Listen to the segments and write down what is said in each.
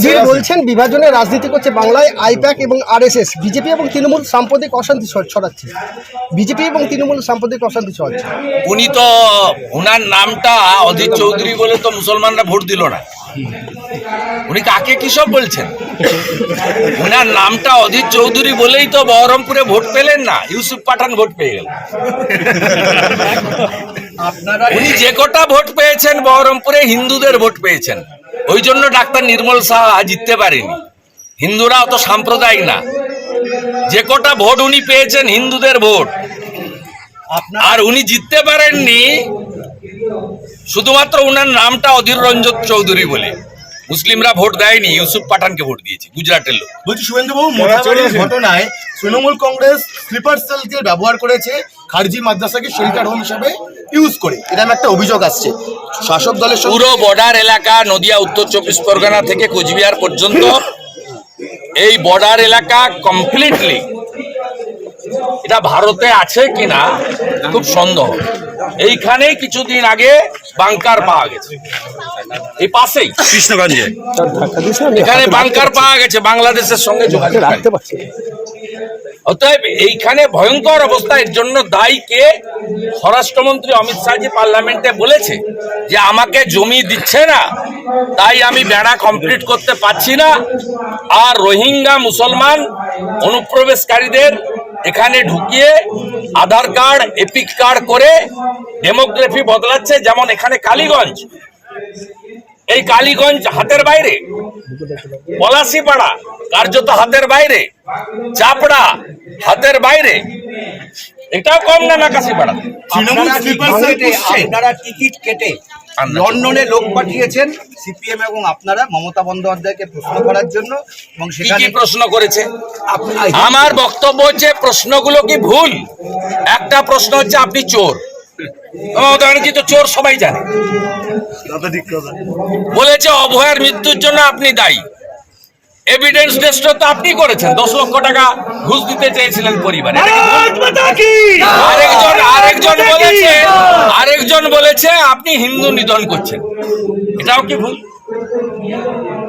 অধীর বলছেন বিভাজনের রাজনীতি করছে বাংলায় আইপ্যাক এবং আরএসএস বিজেপি এবং তৃণমূল সাম্প্রতিক অশান্তি ছড়াচ্ছে। বিজেপি এবং তৃণমূল সাম্প্রতিক অশান্তি ছড়াচ্ছে। উনি তো ওনার নামটা অধীর চৌধুরী বলে তো মুসলমানরা ভোট দিল না। উনি কাকে কি সব বলছেন? ওনার নামটা অধীর চৌধুরী বলেই তো বহরমপুরে ভোট পেলেন না ইউসুফ পাঠান ভোট পেয়ে গেল উনি যে কটা ভোট পেয়েছেন বহরমপুরে হিন্দুদের ভোট পেয়েছেন। ওই জন্য ডাক্তার নির্মল সাহা জিততে পারেনি। হিন্দুরা অত সাম্প্রদায়িক না। যে কটা ভোট উনি পেয়েছেন হিন্দুদের ভোট। আর উনি জিততে পারেননি শুধুমাত্র উনার নামটা অধীর রঞ্জন চৌধুরী বলে। মুসলিমরা ভোট দেয়নি ইউসুফ পাঠানকে ভোট দিয়েছে গুজরাটের লোক। বলছি শুভেন্দুবাবু মহাচরের ঘটনায় তৃণমূল কংগ্রেস স্লিপার সেলকে ব্যবহার করেছে। খারজি মাদ্রাসাকে শেল্টার হোম হিসাবে ইউজ করে। এরকম একটা অভিযোগ আসছে। শাসক দলের পুরো বর্ডার এলাকা নদিয়া উত্তর চব্বিশ পরগনা থেকে কোচবিহার পর্যন্ত। এই বর্ডার এলাকা কমপ্লিটলি এটা ভারতে আছে কিনা খুব সন্দেহ। এইখানেই কিছুদিন আগে বাংকার পাওয়া গেছে। এই পাশেই। কৃষ্ণগঞ্জে। এখানে বাংকার পাওয়া গেছে বাংলাদেশের সঙ্গে যোগাযোগ রাখতে পারছি। অতএব এইখানে ভয়ঙ্কর অবস্থা, এর জন্য দায়ী কে? স্বরাষ্ট্রমন্ত্রী অমিত শাহজি পার্লামেন্টে বলেছে যে আমাকে জমি দিচ্ছে না, তাই আমি বেড়া কমপ্লিট করতে পারছি না। আর রোহিঙ্গা মুসলমান অনুপ্রবেশকারীদের এখানে ঢুকিয়ে আধার কার্ড, এপিক কার্ড করে ডেমোগ্রাফি বদলাচ্ছে, যেমন এখানে কালীগঞ্জ। এই কালীগঞ্জ হাতের বাইরে পলাশিপাড়া কার্যত হাতের বাইরে চাপড়া হাতের বাইরে। এটাও কম না নাকাশিপাড়া? তৃণমূল আপনারা টিকিট কেটে লন্ডনে লোক পাঠিয়েছেন সিপিএম এবং আপনারা মমতা বন্দ্যোপাধ্যায়কে প্রশ্ন করার জন্য এবং সেখানে কি প্রশ্ন করেছে? আমার বক্তব্য হচ্ছে প্রশ্নগুলো কি ভুল? একটা প্রশ্ন হচ্ছে আপনি চোর। মমতা ব্যানার্জি তো চোর সবাই জানে? বলেছে অভয়ের মৃত্যুর জন্য আপনি দায়ী। এভিডেন্স টেস্ট তো আপনি করেছেন। দশ লক্ষ টাকা ঘুষ দিতে চেয়েছিলেন পরিবারে। আরেকজন আরেকজন বলেছে আরেকজন বলেছে আপনি হিন্দু নিধন করছেন। এটাও কি ভুল?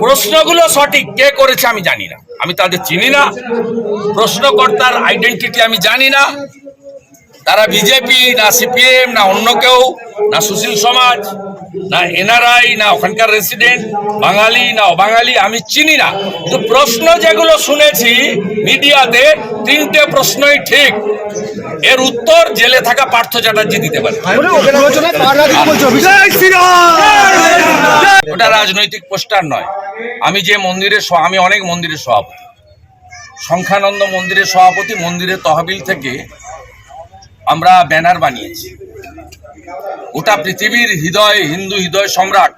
প্রশ্নগুলো সঠিক কে করেছে আমি জানি না। আমি তাদের চিনি না। প্রশ্নকর্তার আইডেন্টিটি আমি জানি না। তারা বিজেপি না সিপিএম না অন্য কেউ না সুশীল সমাজ না এনআরআই না ওখানকার রেসিডেন্ট বাঙালি না অবাঙালি আমি চিনি না। তো প্রশ্ন যেগুলো শুনেছি মিডিয়াতে তিনটে প্রশ্নই ঠিক। এর উত্তর জেলে থাকা পার্থ চ্যাটার্জি দিতে পারে। ওটা রাজনৈতিক পোস্টার নয়। আমি যে মন্দিরে স- আমি অনেক মন্দিরের সভাপতি। সংখ্যানন্দ মন্দিরের সভাপতি মন্দিরের তহবিল থেকে আমরা ব্যানার বানিয়েছি। গোটা পৃথিবীর হৃদয় হিন্দু হৃদয় সম্রাট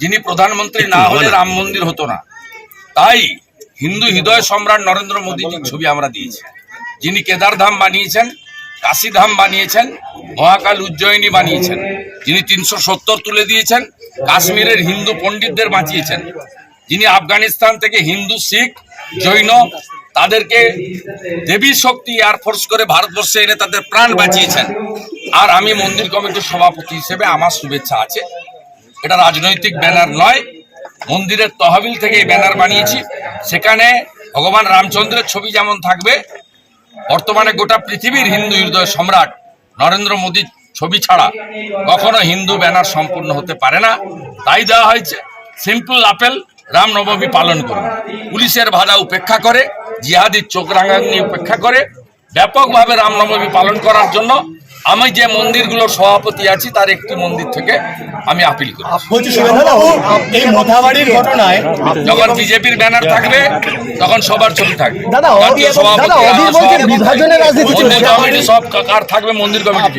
যিনি প্রধানমন্ত্রী না হলে রাম মন্দির হতো না। তাই হিন্দু হৃদয় সম্রাট নরেন্দ্র মোদীজির ছবি আমরা দিয়েছি। যিনি কেদারধাম বানিয়েছেন কাশীধাম বানিয়েছেন মহাকাল উজ্জয়িনী বানিয়েছেন যিনি তিনশো সত্তর তুলে দিয়েছেন কাশ্মীরের হিন্দু পণ্ডিতদের বাঁচিয়েছেন। যিনি আফগানিস্তান থেকে হিন্দু শিখ জৈন তাদেরকে দেবী শক্তি এয়ারফোর্স করে ভারতবর্ষে এনে তাদের প্রাণ বাঁচিয়েছেন। আর আমি মন্দির কমিটির সভাপতি হিসেবে আমার শুভেচ্ছা আছে। এটা রাজনৈতিক ব্যানার নয়, মন্দিরের তহবিল থেকে এই ব্যানার বানিয়েছি। সেখানে ভগবান রামচন্দ্রের ছবি যেমন থাকবে, বর্তমানে গোটা পৃথিবীর হিন্দু হৃদয় সম্রাট নরেন্দ্র মোদীর ছবি ছাড়া কখনো হিন্দু ব্যানার সম্পূর্ণ হতে পারে না। তাই দেওয়া হয়েছে সিম্পল আপেল রামনবমী পালন করুন। পুলিশের বাধা উপেক্ষা করে জিহাদির চোখ রাঙানি উপেক্ষা করে ব্যাপকভাবে রামনবমী পালন করার জন্য আমি যে মন্দিরগুলোর সভাপতি আছি তার একটি মন্দির থেকে আমি আপিল করি। যখন বিজেপির ব্যানার থাকবে তখন সবার ছবি থাকবে। মন্দির কমিটি সব কার থাকবে মন্দির কমিটি।